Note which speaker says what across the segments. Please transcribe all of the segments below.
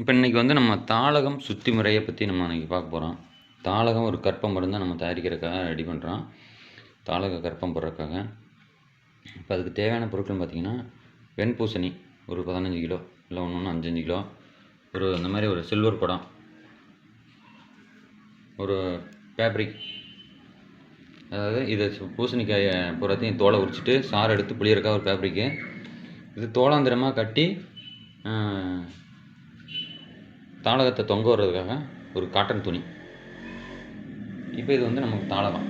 Speaker 1: இப்போ இன்றைக்கி வந்து நம்ம தாளகம் சுத்தி முறையை பற்றி நம்ம இன்றைக்கி பார்க்க போகிறோம் தாளகம் ஒரு கற்பம் மருந்தை நம்ம தயாரிக்கிறதுக்காக ரெடி பண்ணுறோம் தாளக கற்பம் போடுறதுக்காக. இப்போ அதுக்கு தேவையான பொருட்கள்னு பார்த்திங்கன்னா வெண்பூசணி ஒரு பதினஞ்சு கிலோ இல்லை ஒன்று ஒன்று அஞ்சஞ்சு கிலோ ஒரு இந்த மாதிரி ஒரு சில்வர் குடம் ஒரு ஃபேப்ரிக் அதாவது இதை பூசணிக்காயை பூராத்தையும் தோலை உரிச்சிட்டு சாறு எடுத்து புளியறக்கா ஒரு ஃபேப்ரிக்கு இது தோளாந்திரமாக கட்டி தாளகத்தை தொங்க வர்றதுக்காக ஒரு காட்டன் துணி. இப்போ இது வந்து நமக்கு தாளகம்.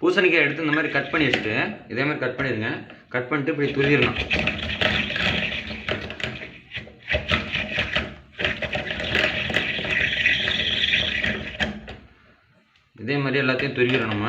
Speaker 1: பூசணிக்காய் எடுத்து இந்த மாதிரி கட் பண்ணி வச்சுட்டு இதே மாதிரி கட் பண்ணிடுங்க. கட் பண்ணிட்டு இப்படி துரியிடணும் இதே மாதிரி எல்லாத்தையும் துரிக்கிறோம் நம்ம.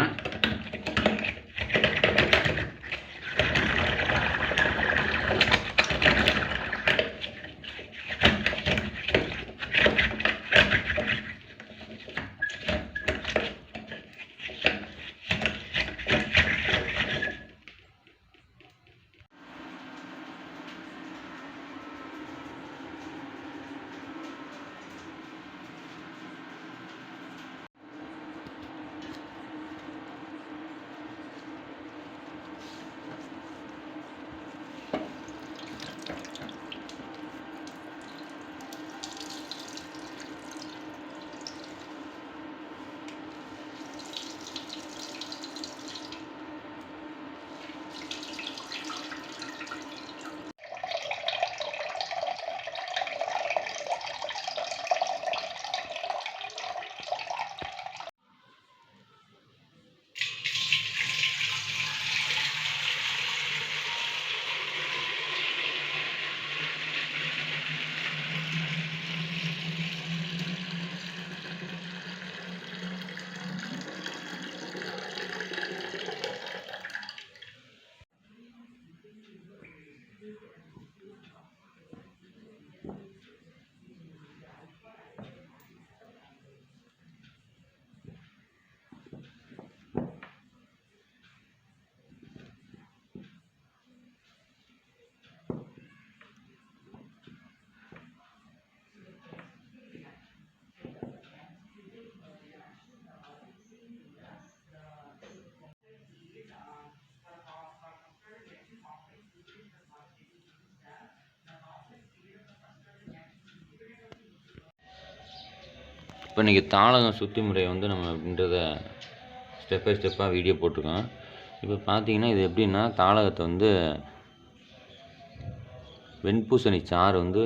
Speaker 1: இப்போ இன்றைக்கி தாளகம் சுற்றி முறையை வந்து நம்ம அப்படின்றத ஸ்டெப் பை ஸ்டெப்பாக வீடியோ போட்டிருக்கோம். இப்போ பார்த்தீங்கன்னா இது எப்படின்னா தாளகத்தை வந்து வெண்பூசணி சாறு வந்து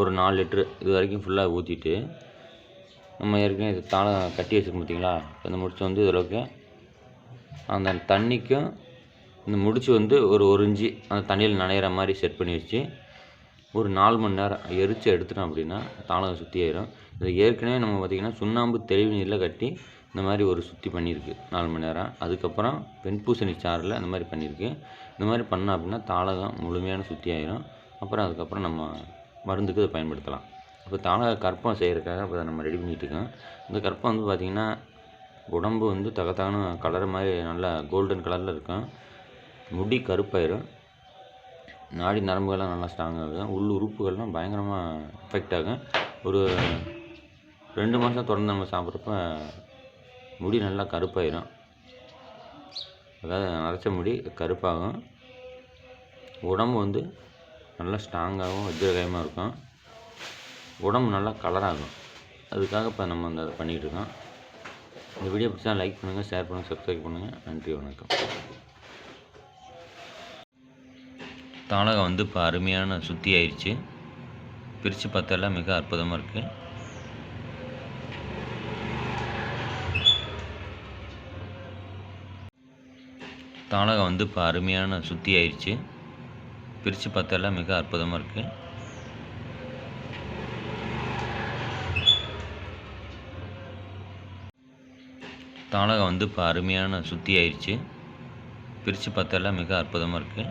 Speaker 1: ஒரு நாலு லிட்ரு இது வரைக்கும் ஃபுல்லாக ஊற்றிட்டு நம்ம ஏற்கனவே இது தாளம் கட்டி வச்சுருக்கோம் பார்த்தீங்களா? இந்த முடிச்சு வந்து இதில் அந்த தண்ணிக்கும் இந்த முடிச்சு வந்து ஒரு ஒரு இஞ்சி அந்த தண்ணியில் நனையிற மாதிரி செட் பண்ணி வச்சு ஒரு நாலு மணி நேரம் எரித்து எடுத்துட்டோம் அப்படின்னா தாளகம் சுற்றி ஆயிரும். இது ஏற்கனவே நம்ம பார்த்திங்கன்னா சுண்ணாம்பு தெளிவு நீரில் கட்டி இந்த மாதிரி ஒரு சுத்தி பண்ணியிருக்கு. நாலு மணி நேரம். அதுக்கப்புறம் வெண்பூசணி சாறில் அந்த மாதிரி பண்ணியிருக்கு. இந்த மாதிரி பண்ணோம் அப்படின்னா தாளகம் முழுமையான சுத்தி ஆயிரும். அப்புறம் அதுக்கப்புறம் நம்ம மருந்துக்கு இதை பயன்படுத்தலாம். இப்போ தாளக கற்பம் செய்கிறதுக்காக இப்போ நம்ம ரெடி பண்ணிகிட்டு இருக்கோம். இந்த கற்பம் வந்து பார்த்திங்கன்னா உடம்பு வந்து தகத்தான கலர் மாதிரி நல்லா கோல்டன் கலரில் இருக்கும். முடி கருப்பாயிரும். நாடி நரம்புகள்லாம் நல்லா ஸ்ட்ராங் ஆகும் உள் உறுப்புகள்லாம் பயங்கரமாக எஃபெக்ட் ஆகும். ஒரு ரெண்டு மாதம் தொடர்ந்து நம்ம சாப்பிட்றப்ப முடி நல்லா கருப்பாயிரும். அதாவது நரைச்ச முடி கருப்பாகும். உடம்பு வந்து நல்லா ஸ்ட்ராங்காகவும் வஜ்ரகாயமாக இருக்கும். உடம்பு நல்லா கலராகும் அதுக்காக இப்போ நம்ம அந்த பண்ணிகிட்டு இருக்கோம். இந்த வீடியோ பிடிச்சா லைக் பண்ணுங்கள் ஷேர் பண்ணுங்கள் சப்ஸ்கிரைப் பண்ணுங்கள் நன்றி வணக்கம். தாளகம் வந்து இப்போ அருமையான சுத்தி ஆயிடுச்சு பிரித்து பார்த்தால மிக அற்புதமாக இருக்குது தாளகம் வந்து இப்போ அருமையான சுத்தி ஆயிடுச்சு பிரித்து பார்த்தால மிக அற்புதமாக இருக்குது தாளகம் வந்து இப்போ அருமையான சுத்தி ஆயிடுச்சு பிரித்து பார்த்தால மிக அற்புதமாக இருக்குது